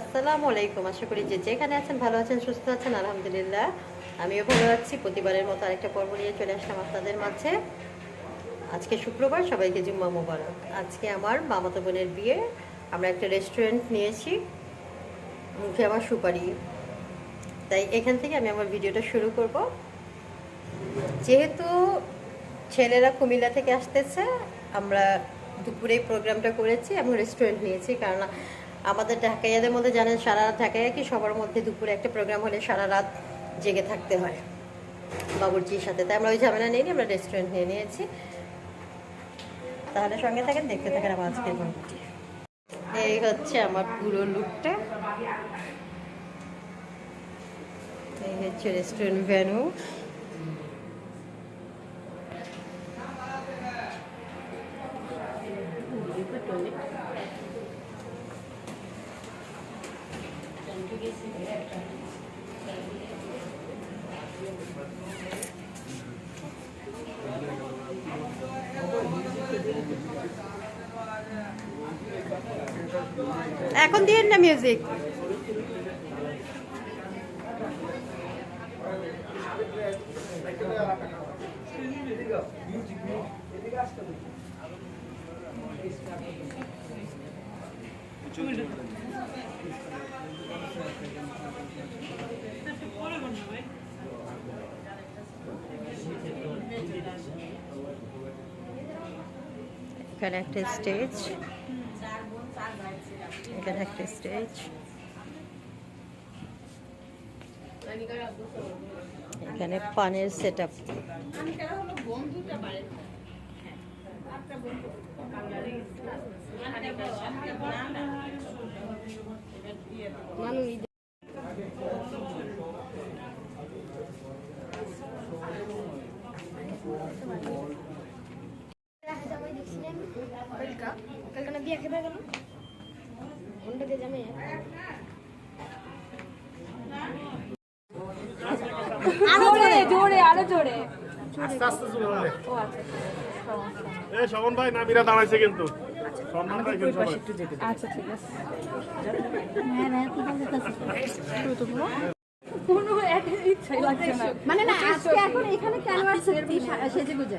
আসসালামু আলাইকুম। আশা করি যে যেখানে আছেন, ভালো আছেন, সুস্থ আছেন, আলহামদুলিল্লাহ। আমিও ভালো আছি। প্রতিবারের মতো আরেকটা পর্ব নিয়ে চলে আসলাম আপনাদের মাঝে। আজকে শুক্রবার, সবাইকে জুম্মা মোবারক। আজকে আমার মামাতো বোনের বিয়ে। আমরা একটা রেস্টুরেন্ট নিয়েছি। মুখে আমার সুপারি। তাই এখান থেকে আমি আমার ভিডিওটা শুরু করব। যেহেতু ছেলেরা কুমিল্লা থেকে আসতেছে, আমরা দুপুরে প্রোগ্রামটা করেছি এবং রেস্টুরেন্ট নিয়েছি। কারণ আমাদের ঢাকাইয়াদের মধ্যে জানেন, সারা রাত ঢাকাইয়া কি সবার মধ্যে দুপুরে একটা প্রোগ্রাম হলে সারা রাত জেগে থাকতে হয় বাবুর্চির সাথে। তাই আমরা ওই ঝামেলা নিয়ে আমরা রেস্টুরেন্ট নিয়ে নিয়েছি। তাহলে সঙ্গে থাকেন, দেখতে থাকেন আমার আজকের এই হচ্ছে আমার পুরো লুকটা এই হচ্ছে রেস্টুরেন্ট ভ্যানু এখন দিন না মিউজিক এখানে একটা স্টেজ এখানে একটা স্টেজ এখানে পানের সেট আপ ঘন্টাতে জামে আরও জোরে জোরে আরও জোরে। আস্তে আস্তে চলে ও আচ্ছা এ শবন ভাই নামিরা দাঁড়াইছে কিন্তু। সম্মান রাখবেন সবাই। আচ্ছা ঠিক আছে। কোনো ইচ্ছাই লাগছে না। মানে না আজকে এখন এখানে কেন আসছে? সেজে গুজে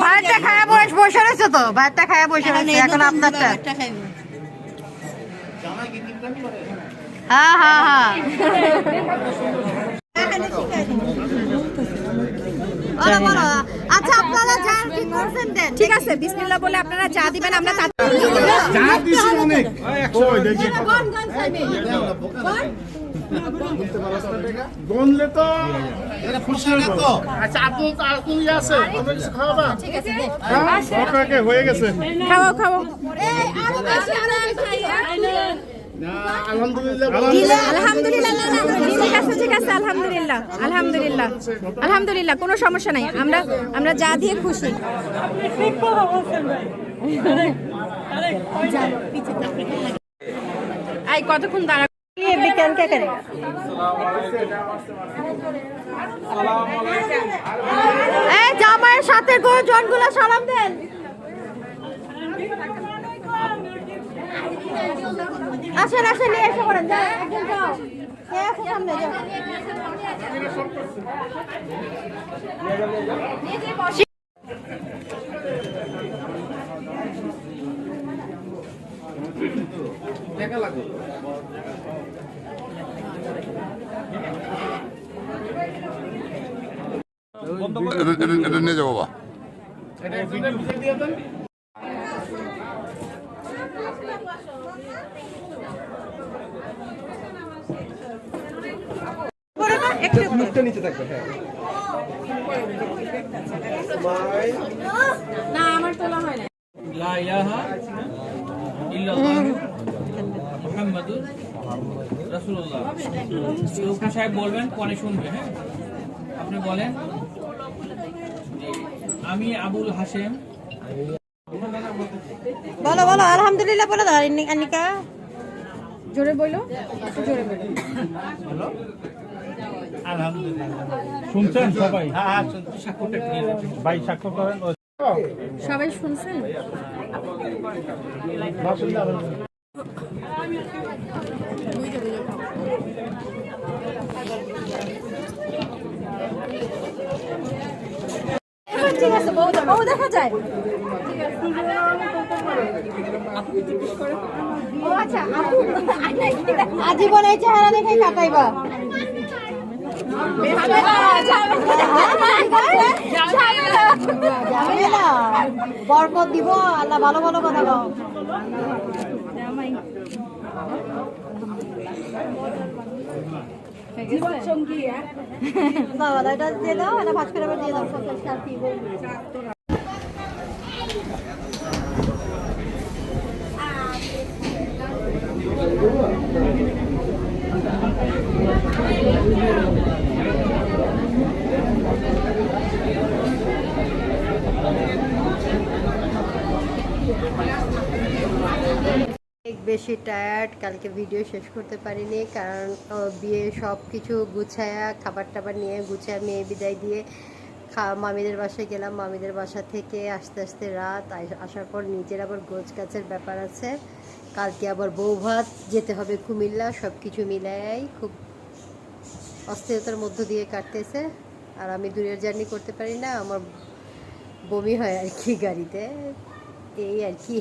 ভাতটা খায়া বসে বসে রয়েছে তো? ভাতটা খায়া বসে রয়েছে এখন আপনারটা। হ্যাঁ হ্যাঁ হ্যাঁ। আচ্ছা আপনারা যা ঠিক করছেন দেন? ঠিক আছে বিসমিল্লাহ বলে আপনারা চা দিবেন আমরা দিছি অনেক। দেখি তো খুশি হইব আচ্ছা আপনি আপনি আছে? কোনো কিছু খাওয়াবা? ঠিক আছে ওকে হয়ে? গেছে। খাও খাও না। আলহামদুলিল্লাহ আলহামদুলিল্লাহ আলহামদুলিল্লাহ আলহামদুলিল্লাহ। আলহামদুলিল্লাহ কোনো সমস্যা নাই। আমরা আমরা যা দিয়ে খুশি। আই কতক্ষণ দাঁড়া ये विज्ञान क्या करेगा এই জামাইয়ের সাথে গো জনগুলো সালাম দেন আসেন আসেন নিয়ে এসে করেন যাও একজন যাও কে আছে সামনে যাও এটা এটা- এটা নিয়ে যাব বা এটা ভিডিও দিয়ে দেন? না আমার তোলা হয় না। লা ইলাহা ইল্লাল্লাহ মোহাম্মদুর রাসূলুল্লাহ রুকনা সাহেব বলবেন পরে শুনবে হ্যাঁ? আপনি বলেন। আমি আবুল হাসেম বলো বলো আলহামদুলিল্লাহ বলে আন্নিকা জোরে বলো জোরে বলো। শুনছেন সবাই? হ্যাঁ হ্যাঁ ভাই স্বাক্ষর করেন সবাই শুনছেন? ঠিক আছে বউ বউ দেখা যায়। আচ্ছা আজীবন এই চেহারা দেখে কাটাইবা। বরকত দিব আল্লাহ ভালো ভালো কথা দাও। দাও, এটা দিয়ে দাও এটা ভাজ করে দিয়ে দাও সব সাথী অনেক বেশি টায়ার্ড কালকে ভিডিও শেষ করতে পারিনি কারণ বিয়ে সব কিছু গুছায়া খাবার টাবার নিয়ে গুছায়া মেয়ে বিদায় দিয়ে খা, মামিদের বাসায় গেলাম। মামিদের বাসা থেকে আস্তে আস্তে রাত আস- আসার পর নিজের আবার গোছ গাছের ব্যাপার আছে। কালকে আবার বউ ভাত, যেতে হবে কুমিল্লা সব কিছু মিলাই খুব অস্থিরতার মধ্য দিয়ে কাটতেছে। আর আমি দূরের জার্নি করতে পারি না, আমার বমি হয় আর কি গাড়িতে। এই আর কি।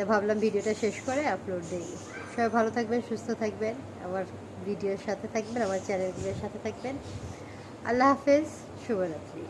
তাই ভাবলাম ভিডিওটা শেষ করে আপলোড দিই। সবাই ভালো থাকবেন, সুস্থ থাকবেন, আমার ভিডিওর সাথে থাকবেন, আমার চ্যানেলগুলোর সাথে থাকবেন। আল্লাহ হাফেজ, শুভরাত্রি।